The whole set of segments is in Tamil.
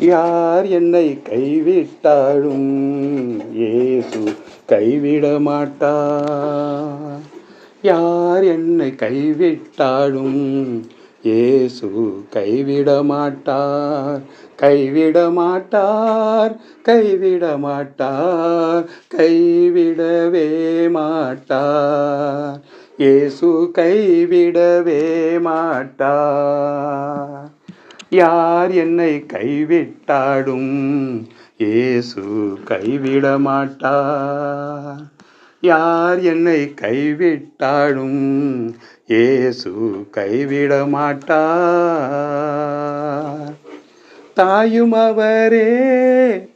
யார் என்னை கைவிட்டாலும் ஏசு கைவிட மாட்டார் யார் என்னை கைவிட்டாலும் ஏசு கைவிட மாட்டார் கைவிட மாட்டார் கைவிட மாட்டார் கைவிடவே மாட்டார். இயேசு கைவிடவே மாட்டார். யார் என்னை கைவிட்டாடும்? இயேசு கைவிட மாட்டார் யார் என்னை கைவிட்டாடும்? இயேசு கைவிட மாட்டார் தாயும் அவரே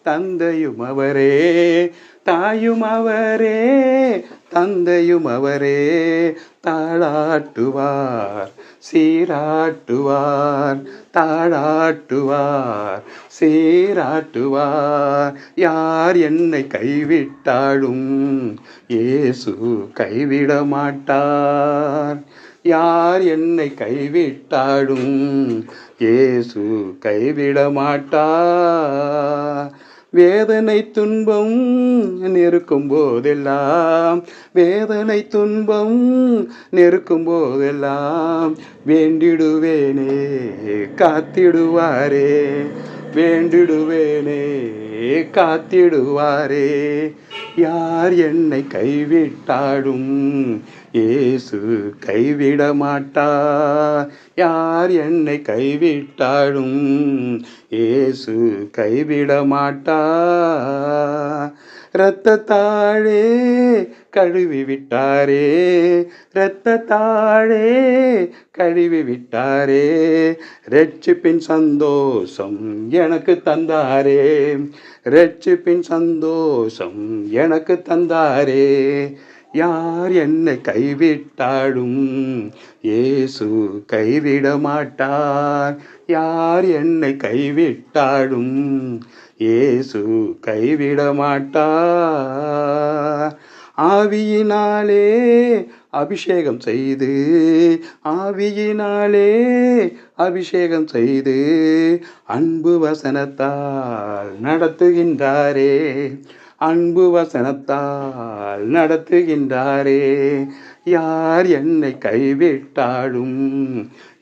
தந்தையும் அவரே தாயும் அவரே தந்தையும் அவரே. தாளாட்டுவார் சீராட்டுவார் தாளாட்டுவார் சீராட்டுவார். யார் என்னை கைவிட்டாலும் இயேசு கைவிட மாட்டார் யார் என்னை கைவிட்டாடும்? இயேசு கைவிட மாட்டார் வேதனை துன்பம் நெருக்கும் போதெல்லாம் வேதனை துன்பம் நெருக்கும் போதெல்லாம் வேண்டிடுவேனே காத்திடுவாரே வேண்டிடுவேனே காத்திடுவாரே. யார் என்னை கைவிட்டாடும்? இயேசு கைவிட மாட்டார் யார் என்னை கைவிட்டாடும்? இயேசு கைவிட மாட்டார் இரத்தத்தாழே கழுவி விட்டாரே. இரத்தத்தாழே கழுவி விட்டாரே. ரட்சிப்பின் சந்தோஷம் எனக்கு தந்தாரே. ரட்சிப்பின் சந்தோஷம் எனக்கு தந்தாரே. யார் என்னை கைவிட்டாலும் இயேசு கைவிட மாட்டார் யார் என்னை கைவிட்டாலும் இயேசு கைவிட மாட்டார் ஆவியினாலே அபிஷேகம் செய்து ஆவியினாலே அபிஷேகம் செய்து அன்பு வசனத்தால் நடத்துகின்றாரே. அன்பு வசனத்தால் நடத்துகின்றாரே. யார் என்னை கைவிட்டாலும்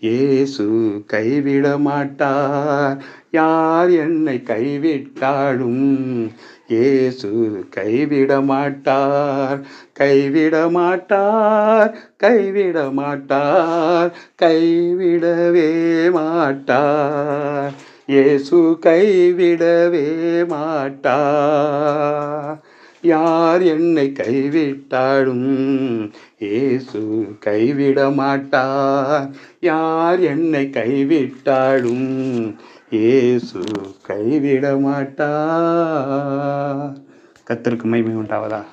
இயேசு கைவிட மாட்டார் யார் என்னை கைவிட்டாலும் இயேசு கைவிட மாட்டார் கைவிட மாட்டார் கைவிட மாட்டார் கைவிடவே மாட்டார். இயேசு கைவிடவே மாட்டா. யார் என்னை கைவிட்டாலும் இயேசு கைவிட மாட்டார் யார் என்னை கைவிட்டாலும் இயேசு கைவிட மாட்டார் கத்திற்கு மைமை உண்டாவதா?